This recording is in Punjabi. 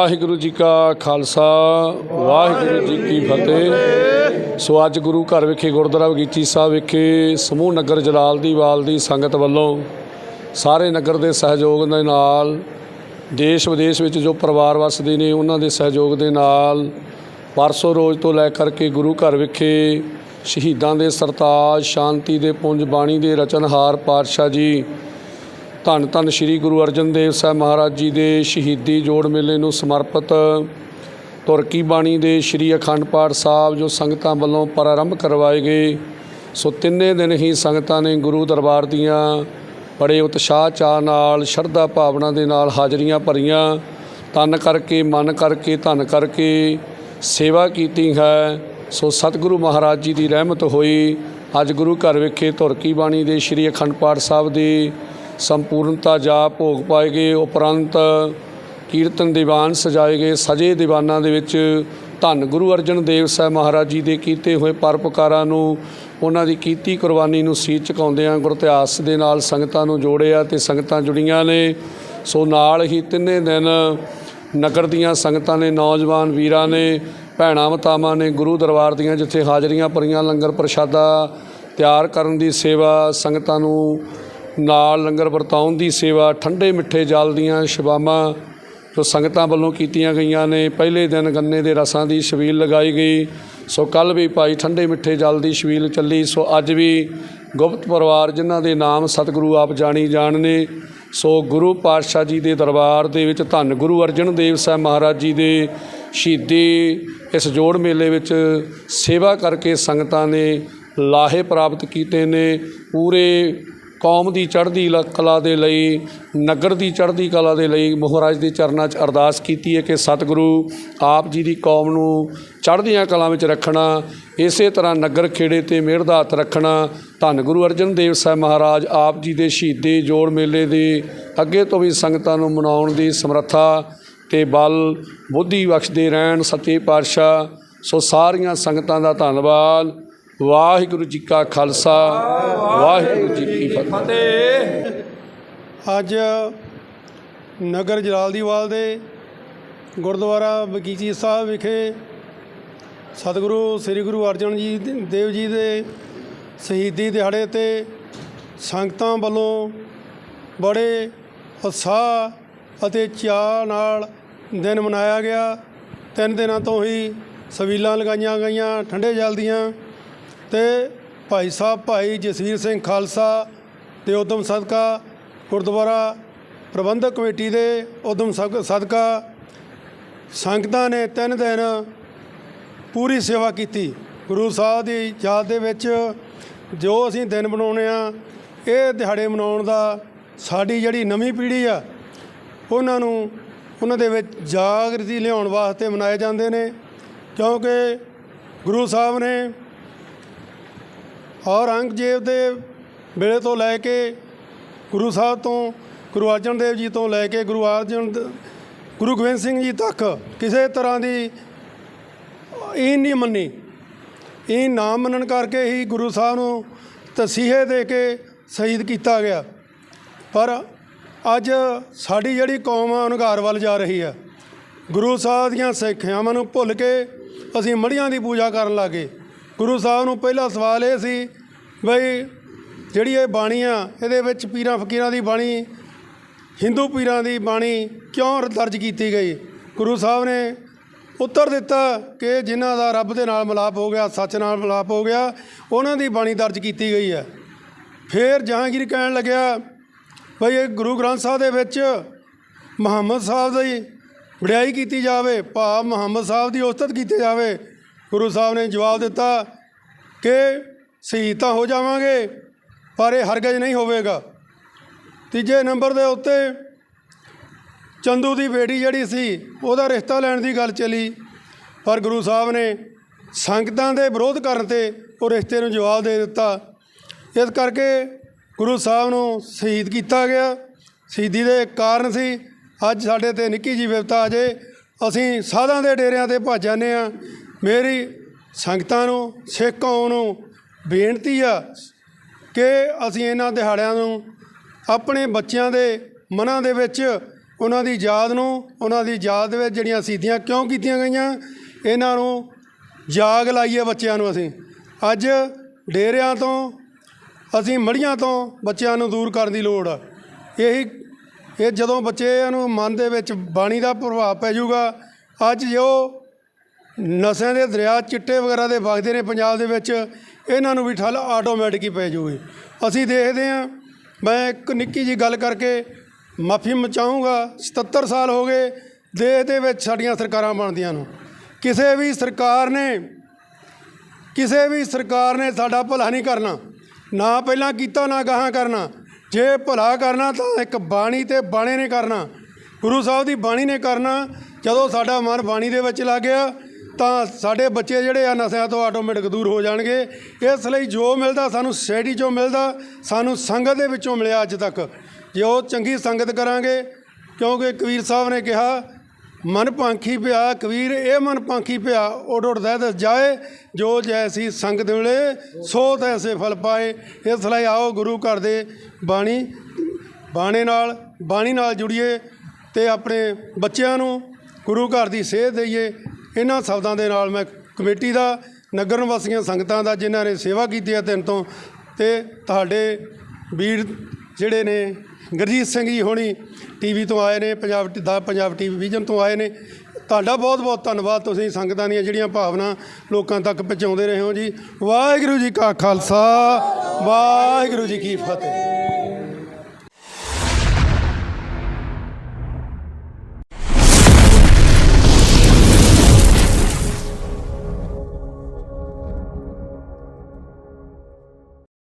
ਵਾਹਿਗੁਰੂ ਜੀ ਕਾ ਖਾਲਸਾ, ਵਾਹਿਗੁਰੂ ਜੀ ਕੀ ਫਤਿਹ। ਸੋ ਅੱਜ ਗੁਰੂ ਘਰ ਵਿਖੇ, ਗੁਰਦੁਆਰਾ ਬਗੀਚੀ ਸਾਹਿਬ ਵਿਖੇ, ਸਮੂਹ ਨਗਰ ਜਲਾਲ ਦੀਵਾਲ ਦੀ ਸੰਗਤ ਵੱਲੋਂ ਸਾਰੇ ਨਗਰ ਦੇ ਸਹਿਯੋਗ ਦੇ ਨਾਲ, ਦੇਸ਼ ਵਿਦੇਸ਼ ਵਿੱਚ ਜੋ ਪਰਿਵਾਰ ਵਸਦੇ ਨੇ, ਉਹਨਾਂ ਦੇ ਸਹਿਯੋਗ ਦੇ ਨਾਲ ਪਰਸੋਂ ਰੋਜ਼ ਤੋਂ ਲੈ ਕਰਕੇ ਗੁਰੂ ਘਰ ਵਿਖੇ ਸ਼ਹੀਦਾਂ ਦੇ ਸਰਤਾਜ, ਸ਼ਾਂਤੀ ਦੇ ਪੁੰਜ ਬਾਣੀ ਦੇ ਰਚਨਹਾਰ ਪਾਤਸ਼ਾਹ ਜੀ ਧੰਨ ਧੰਨ ਸ੍ਰੀ ਗੁਰੂ ਅਰਜਨ ਦੇਵ ਸਾਹਿਬ ਮਹਾਰਾਜ ਜੀ ਦੇ ਸ਼ਹੀਦੀ ਜੋੜ ਮੇਲੇ ਨੂੰ ਸਮਰਪਿਤ। ਤੁਰਕੀ ਬਾਣੀ ਦੇ ਸ੍ਰੀ ਅਖੰਡ ਪਾਠ ਸਾਹਿਬ ਜੋ ਸੰਗਤਾਂ ਵੱਲੋਂ ਪ੍ਰਾਰੰਭ ਕਰਵਾਏ ਗਏ। ਸੋ ਤਿੰਨੇ ਦਿਨ ਹੀ ਸੰਗਤਾਂ ਨੇ ਗੁਰੂ ਦਰਬਾਰ ਦੀਆਂ ਬੜੇ ਉਤਸ਼ਾਹ ਚਾਹ ਨਾਲ, ਸ਼ਰਧਾ ਭਾਵਨਾ ਦੇ ਨਾਲ ਹਾਜ਼ਰੀਆਂ ਭਰੀਆਂ। ਤਨ ਕਰਕੇ, ਮਨ ਕਰਕੇ, ਧਨ ਕਰਕੇ ਸੇਵਾ ਕੀਤੀ ਹੈ। ਸੋ ਸਤਿਗੁਰੂ ਮਹਾਰਾਜ ਜੀ ਦੀ ਰਹਿਮਤ ਹੋਈ। ਅੱਜ ਗੁਰੂ ਘਰ ਵਿਖੇ ਤੁਰਕੀ ਬਾਣੀ ਦੇ ਸ੍ਰੀ ਅਖੰਡ ਪਾਠ ਸਾਹਿਬ ਦੀ ਸੰਪੂਰਨਤਾ ਜਾਪ ਭੋਗ ਪਾਏ ਗਏ ਉਪਰੰਤ ਕੀਰਤਨ ਦੀਵਾਨ ਸਜਾਏ ਗਏ ਸਜੇ ਦੀਵਾਨਾਂ ਦੇ ਵਿੱਚ ਧੰਨ ਗੁਰੂ ਅਰਜਨ ਦੇਵ ਸਾਹਿਬ ਮਹਾਰਾਜ ਜੀ ਦੇ ਕੀਤੇ ਹੋਏ ਪਰਪਕਾਰਾਂ ਨੂੰ, ਉਹਨਾਂ ਦੀ ਕੀਤੀ ਕੁਰਬਾਨੀ ਨੂੰ ਸੀਤ ਚੁਕਾਉਂਦਿਆਂ ਗੁਰ ਇਤਿਹਾਸ ਦੇ ਨਾਲ ਸੰਗਤਾਂ ਨੂੰ ਜੋੜਿਆ ਤੇ ਸੰਗਤਾਂ ਜੁੜੀਆਂ ਨੇ। ਸੋ ਨਾਲ ਹੀ ਤਿੰਨੇ ਦਿਨ ਨਗਰ ਦੀਆਂ ਸੰਗਤਾਂ ਨੇ, ਨੌਜਵਾਨ ਵੀਰਾਂ ਨੇ, ਭੈਣਾਂ ਮਤਾਵਾਂ ਨੇ, ਗੁਰੂ ਦਰਬਾਰ ਦੀਆਂ ਜਿੱਥੇ ਹਾਜ਼ਰੀਆਂ ਭਰੀਆਂ, ਲੰਗਰ ਪ੍ਰਸ਼ਾਦਾ ਤਿਆਰ ਕਰਨ ਦੀ ਸੇਵਾ ਸੰਗਤਾਂ ਨੂੰ ਨਾਲ ਲੰਗਰ ਵਰਤਾਉਣ ਦੀ ਸੇਵਾ ਠੰਡੇ ਮਿੱਠੇ ਜਲ ਦੀਆਂ ਸ਼ਬਾਮਾਂ ਜੋ ਸੰਗਤਾਂ ਵੱਲੋਂ ਕੀਤੀਆਂ ਗਈਆਂ ਨੇ। ਪਹਿਲੇ ਦਿਨ ਗੰਨੇ ਦੇ ਰਸਾਂ ਦੀ ਛਬੀਲ ਲਗਾਈ ਗਈ। ਸੋ ਕੱਲ ਵੀ ਭਾਈ ਠੰਡੇ ਮਿੱਠੇ ਜਲ ਦੀ ਛਬੀਲ ਚੱਲੀ। ਸੋ ਅੱਜ ਵੀ ਗੁਪਤ ਪਰਿਵਾਰ ਜਿਨ੍ਹਾਂ ਦੇ ਨਾਮ ਸਤਿਗੁਰੂ ਆਪ ਜਾਣੀ ਜਾਣ ਨੇ। ਸੋ ਗੁਰੂ ਪਾਤਸ਼ਾਹ ਜੀ ਦੇ ਦਰਬਾਰ ਦੇ ਵਿੱਚ ਧੰਨ ਗੁਰੂ ਅਰਜਨ ਦੇਵ ਸਾਹਿਬ ਮਹਾਰਾਜ ਜੀ ਦੇ ਸ਼ਹੀਦੀ ਇਸ ਜੋੜ ਮੇਲੇ ਵਿੱਚ ਸੇਵਾ ਕਰਕੇ ਸੰਗਤਾਂ ਨੇ ਲਾਹੇ ਪ੍ਰਾਪਤ ਕੀਤੇ ਨੇ। ਪੂਰੇ ਕੌਮ ਦੀ ਚੜ੍ਹਦੀ ਲ- ਕਲਾ ਦੇ ਲਈ, ਨਗਰ ਦੀ ਚੜ੍ਹਦੀ ਕਲਾ ਦੇ ਲਈ ਮਹਾਰਾਜ ਦੇ ਚਰਨਾਂ 'ਚ ਅਰਦਾਸ ਕੀਤੀ ਹੈ ਕਿ ਸਤਿਗੁਰੂ ਆਪ ਜੀ ਦੀ ਕੌਮ ਨੂੰ ਚੜ੍ਹਦੀਆਂ ਕਲਾ ਵਿੱਚ ਰੱਖਣਾ, ਇਸੇ ਤਰ੍ਹਾਂ ਨਗਰ ਖੇੜੇ ਤੇ ਮਿਹਰ ਦਾ ਹੱਥ ਰੱਖਣਾ, ਧੰਨ ਗੁਰੂ ਅਰਜਨ ਦੇਵ ਸਾਹਿਬ ਮਹਾਰਾਜ ਆਪ ਜੀ ਦੇ ਸ਼ਹੀਦੀ ਜੋੜ ਮੇਲੇ ਦੇ ਅੱਗੇ ਤੋਂ ਵੀ ਸੰਗਤਾਂ ਨੂੰ ਮਨਾਉਣ ਦੀ ਸਮਰੱਥਾ ਤੇ ਬਲ ਬੁੱਧੀ ਬਖਸ਼ਦੇ ਰਹਿਣ ਸੱਚੇ ਪਾਤਸ਼ਾਹ। ਸੋ ਸਾਰੀਆਂ ਸੰਗਤਾਂ ਦਾ ਧੰਨਵਾਦ। ਵਾਹਿਗੁਰੂ ਜੀ ਕਾ ਖਾਲਸਾ, ਵਾਹਿਗੁਰੂ ਜੀ ਕੀ ਫਤਿਹ। ਅੱਜ ਨਗਰ ਜਲਾਲਦੀਵਾਲ ਦੇ ਗੁਰਦੁਆਰਾ ਬਗੀਚੀ ਸਾਹਿਬ ਵਿਖੇ ਸਤਿਗੁਰੂ, ਸ੍ਰੀ ਗੁਰੂ ਅਰਜਨ ਜੀ ਦੇਵ ਜੀ ਦੇ ਸ਼ਹੀਦੀ ਦਿਹਾੜੇ ਤੇ ਸੰਗਤਾਂ ਵੱਲੋਂ ਬੜੇ ਉਤਸ਼ਾਹ ਅਤੇ ਚਾਅ ਨਾਲ ਦਿਨ ਮਨਾਇਆ ਗਿਆ। ਤਿੰਨ ਦਿਨਾਂ ਤੋਂ ਹੀ ਸਵੀਲਾਂ ਲਗਾਈਆਂ ਗਈਆਂ, ਠੰਡੇ ਜਲ ਦੀਆਂ। ਤੇ ਭਾਈ ਸਾਹਿਬ, ਭਾਈ ਜਸਵੀਰ ਸਿੰਘ ਖਾਲਸਾ ਦੇ ਉਦਮ ਸਦਕਾ ਗੁਰਦੁਆਰਾ ਪ੍ਰਬੰਧਕ ਕਮੇਟੀ ਦੇ ਉਦਮ ਸਦ- ਸਦਕਾ ਸੰਗਤਾਂ ਨੇ ਤਿੰਨ ਦਿਨ ਪੂਰੀ ਸੇਵਾ ਕੀਤੀ। ਗੁਰੂ ਸਾਹਿਬ ਦੀ ਯਾਦ ਦੇ ਵਿੱਚ ਜੋ ਅਸੀਂ ਦਿਨ ਬਣਾਉਣੇ ਆ ਇਹ ਦਿਹਾੜੇ ਮਨਾਉਣ ਦਾ ਸਾਡੀ ਜਿਹੜੀ ਨਵੀਂ ਪੀੜ੍ਹੀ ਆ, ਉਹਨਾਂ ਨੂੰ, ਉਹਨਾਂ ਦੇ ਵਿੱਚ ਜਾਗਰਤੀ ਲਿਆਉਣ ਵਾਸਤੇ ਮਨਾਏ ਜਾਂਦੇ ਨੇ। ਕਿਉਂਕਿ ਗੁਰੂ ਸਾਹਿਬ ਨੇ ਔਰੰਗਜ਼ੇਬ ਦੇ ਵੇਲੇ ਤੋਂ ਲੈ ਕੇ ਗੁਰੂ ਸਾਹਿਬ ਤੋਂ, ਗੁਰੂ ਅਰਜਨ ਦੇਵ ਜੀ ਤੋਂ ਲੈ ਕੇ ਗੁਰੂ ਅਰਜਨ ਗੁਰੂ ਗੋਬਿੰਦ ਸਿੰਘ ਜੀ ਤੱਕ ਕਿਸੇ ਤਰ੍ਹਾਂ ਦੀ ਇਹ ਨਹੀਂ ਮੰਨੀ। ਇਹ ਨਾ ਮੰਨਣ ਕਰਕੇ ਹੀ ਗੁਰੂ ਸਾਹਿਬ ਨੂੰ ਤਸੀਹੇ ਦੇ ਕੇ ਸ਼ਹੀਦ ਕੀਤਾ ਗਿਆ। ਪਰ ਅੱਜ ਸਾਡੀ ਜਿਹੜੀ ਕੌਮ ਆ ਅਨੁਘਾਰ ਵੱਲ ਜਾ ਰਹੀ ਆ। ਗੁਰੂ ਸਾਹਿਬ ਦੀਆਂ ਸਿੱਖਿਆਵਾਂ ਨੂੰ ਭੁੱਲ ਕੇ ਅਸੀਂ ਮੜੀਆਂ ਦੀ ਪੂਜਾ ਕਰਨ ਲੱਗੇ। ਗੁਰੂ ਸਾਹਿਬ ਨੂੰ ਪਹਿਲਾ ਸਵਾਲ ਇਹ ਸੀ ਬਈ ਜਿਹੜੀ ਇਹ ਬਾਣੀ ਆ, ਇਹਦੇ ਵਿੱਚ ਪੀਰਾਂ ਫਕੀਰਾਂ ਦੀ ਬਾਣੀ, ਹਿੰਦੂ ਪੀਰਾਂ ਦੀ ਬਾਣੀ ਕਿਉਂ ਦਰਜ ਕੀਤੀ ਗਈ? ਗੁਰੂ ਸਾਹਿਬ ਨੇ ਉੱਤਰ ਦਿੱਤਾ ਕਿ ਜਿਨ੍ਹਾਂ ਦਾ ਰੱਬ ਦੇ ਨਾਲ ਮਿਲਾਪ ਹੋ ਗਿਆ, ਸੱਚ ਨਾਲ ਮਿਲਾਪ ਹੋ ਗਿਆ, ਉਹਨਾਂ ਦੀ ਬਾਣੀ ਦਰਜ ਕੀਤੀ ਗਈ ਹੈ। ਫਿਰ ਜਹਾਂਗੀਰ ਕਹਿਣ ਲੱਗਿਆ, ਬਈ ਇਹ ਗੁਰੂ ਗ੍ਰੰਥ ਸਾਹਿਬ ਦੇ ਵਿੱਚ ਮੁਹੰਮਦ ਸਾਹਿਬ ਦੀ ਵਡਿਆਈ ਕੀਤੀ ਜਾਵੇ, ਭਾਵ ਮੁਹੰਮਦ ਸਾਹਿਬ ਦੀ ਉਸਤਤ ਕੀਤੀ ਜਾਵੇ ਗੁਰੂ ਸਾਹਿਬ ਨੇ ਜਵਾਬ ਦਿੱਤਾ ਕਿ ਸ਼ਹੀਦ ਤਾਂ ਹੋ ਜਾਵਾਂਗੇ, ਪਰ ਇਹ ਹਰਗਜ਼ ਨਹੀਂ ਹੋਵੇਗਾ। ਤੀਜੇ ਨੰਬਰ ਦੇ ਉੱਤੇ ਚੰਦੂ ਦੀ ਬੇਟੀ ਜਿਹੜੀ ਸੀ, ਉਹਦਾ ਰਿਸ਼ਤਾ ਲੈਣ ਦੀ ਗੱਲ ਚੱਲੀ, ਪਰ ਗੁਰੂ ਸਾਹਿਬ ਨੇ ਸੰਗਤਾਂ ਦੇ ਵਿਰੋਧ ਕਰਨ ਤੇ ਉਹ ਰਿਸ਼ਤੇ ਨੂੰ ਜਵਾਬ ਦੇ ਦਿੱਤਾ। ਇਸ ਕਰਕੇ ਗੁਰੂ ਸਾਹਿਬ ਨੂੰ ਸ਼ਹੀਦ ਕੀਤਾ ਗਿਆ। ਸ਼ਹੀਦੀ ਦੇ ਕਾਰਨ ਸੀ, ਅੱਜ ਸਾਡੇ ਤੇ ਨਿੱਕੀ ਜਿਹੀ ਵਿਪਤਾ ਆ ਜੇ, ਅਸੀਂ ਸਾਧਾਂ ਦੇ ਡੇਰਿਆਂ ਤੇ ਭੱਜ ਜਾਂਦੇ ਆ ਮੇਰੀ ਸੰਗਤਾਂ ਨੂੰ, ਸਿੱਖ ਕੌਮ ਨੂੰ ਬੇਨਤੀ ਆ ਕਿ ਅਸੀਂ ਇਹਨਾਂ ਦਿਹਾੜਿਆਂ ਨੂੰ ਆਪਣੇ ਬੱਚਿਆਂ ਦੇ ਮਨਾਂ ਦੇ ਵਿੱਚ, ਉਹਨਾਂ ਦੀ ਯਾਦ ਨੂੰ, ਉਹਨਾਂ ਦੀ ਯਾਦ ਦੇ ਵਿੱਚ ਜਿਹੜੀਆਂ ਸ਼ਹੀਦੀਆਂ ਕਿਉਂ ਕੀਤੀਆਂ ਗਈਆਂ, ਇਹਨਾਂ ਨੂੰ ਜਾਗ ਲਾਈਏ ਬੱਚਿਆਂ ਨੂੰ ਅਸੀਂ। ਅੱਜ ਡੇਰਿਆਂ ਤੋਂ, ਅਸੀਂ ਮੜੀਆਂ ਤੋਂ ਬੱਚਿਆਂ ਨੂੰ ਦੂਰ ਕਰਨ ਦੀ ਲੋੜ ਆ। ਇਹੀ, ਇਹ ਜਦੋਂ ਬੱਚਿਆਂ ਨੂੰ ਮਨ ਦੇ ਵਿੱਚ ਬਾਣੀ ਦਾ ਪ੍ਰਭਾਵ ਪੈ ਜਾਊਗਾ, ਅੱਜ ਜੋ ਨਸ਼ਿਆਂ ਦੇ ਦਰਿਆ ਚਿੱਟੇ ਵਗੈਰਾ ਦੇ ਵਗਦੇ ਨੇ ਪੰਜਾਬ ਦੇ ਵਿੱਚ, ਇਹਨਾਂ ਨੂੰ ਵੀ ਠੱਲ ਆਟੋਮੈਟਿਕ ਹੀ ਪੈ ਜਾਊਗੀ। ਅਸੀਂ ਦੇਖਦੇ ਹਾਂ। ਮੈਂ ਇੱਕ ਨਿੱਕੀ ਜੀ ਗੱਲ ਕਰਕੇ ਮਾਫੀ ਮਚਾਊਂਗਾ 77 ਸਾਲ ਹੋ ਗਏ ਦੇਸ਼ ਦੇ ਵਿੱਚ ਸਾਡੀਆਂ ਸਰਕਾਰਾਂ ਬਣਦੀਆਂ ਨੂੰ। ਕਿਸੇ ਵੀ ਸਰਕਾਰ ਨੇ, ਕਿਸੇ ਵੀ ਸਰਕਾਰ ਨੇ ਸਾਡਾ ਭਲਾ ਨਹੀਂ ਕਰਨਾ, ਨਾ ਪਹਿਲਾਂ ਕੀਤਾ, ਨਾ ਗਾਹਾਂ ਕਰਨਾ। ਜੇ ਭਲਾ ਕਰਨਾ ਤਾਂ ਇੱਕ ਬਾਣੀ ਤੇ ਬਾਣੇ ਨੇ ਕਰਨਾ। ਗੁਰੂ ਸਾਹਿਬ ਦੀ ਬਾਣੀ ਨੇ ਕਰਨਾ। ਜਦੋਂ ਸਾਡਾ ਮਨ ਬਾਣੀ ਦੇ ਵਿੱਚ ਲੱਗ ਗਿਆ ਤਾਂ ਸਾਡੇ ਬੱਚੇ ਜਿਹੜੇ ਆ ਨਸ਼ਿਆਂ ਤੋਂ ਆਟੋਮੈਟਿਕ ਦੂਰ ਹੋ ਜਾਣਗੇ। ਇਸ ਲਈ ਜੋ ਮਿਲਦਾ ਸਾਨੂੰ ਸੋਸਾਇਟੀ ਚੋਂ ਮਿਲਦਾ, ਸਾਨੂੰ ਸੰਗਤ ਦੇ ਵਿੱਚੋਂ ਮਿਲਿਆ ਅੱਜ ਤੱਕ। ਜੇ ਉਹ ਚੰਗੀ ਸੰਗਤ ਕਰਾਂਗੇ, ਕਿਉਂਕਿ ਕਬੀਰ ਸਾਹਿਬ ਨੇ ਕਿਹਾ, ਮਨ ਪਿਆ, ਕਬੀਰ, ਇਹ ਮਨ ਪਿਆ ਉਡ ਉਡ ਦਹਿ ਜਾਏ, ਜੋ ਜੈਸੀ ਸੰਗਤ ਮਿਲੇ, ਸੋ ਤੈਸੇ ਫਲ ਪਾਏ। ਇਸ ਲਈ ਆਓ ਗੁਰੂ ਘਰ ਦੇ ਬਾਣੀ, ਬਾਣੇ ਨਾਲ, ਬਾਣੀ ਨਾਲ ਜੁੜੀਏ ਤੇ ਆਪਣੇ ਬੱਚਿਆਂ ਨੂੰ ਗੁਰੂ ਘਰ ਦੀ ਸੇਧ ਦਈਏ। ਇਹਨਾਂ ਸ਼ਬਦਾਂ ਦੇ ਨਾਲ ਮੈਂ ਕਮੇਟੀ ਦਾ, ਨਗਰ ਨਿਵਾਸੀਆਂ ਸੰਗਤਾਂ ਦਾ, ਜਿਨ੍ਹਾਂ ਨੇ ਸੇਵਾ ਕੀਤੀ ਹੈ ਤਿੰਨ ਤੋਂ, ਤੇ ਤੁਹਾਡੇ ਵੀਰ ਜਿਹੜੇ ਨੇ, ਗੁਰਜੀਤ ਸਿੰਘ ਜੀ ਹੋਣੀ ਟੀਵੀ ਤੋਂ ਆਏ ਨੇ, ਪੰਜਾਬ ਦਾ ਪੰਜਾਬ ਟੀਵੀ ਵਿਜ਼ਨ ਤੋਂ ਆਏ ਨੇ, ਤੁਹਾਡਾ ਬਹੁਤ ਬਹੁਤ ਧੰਨਵਾਦ ਤੁਸੀਂ ਸੰਗਤਾਂ ਦੀਆਂ ਜਿਹੜੀਆਂ ਭਾਵਨਾ ਲੋਕਾਂ ਤੱਕ ਪਹੁੰਚਾਉਂਦੇ ਰਹੇ ਹੋ ਜੀ। ਵਾਹਿਗੁਰੂ ਜੀ ਕਾ ਖਾਲਸਾ, ਵਾਹਿਗੁਰੂ ਜੀ ਕੀ ਫਤਿਹ।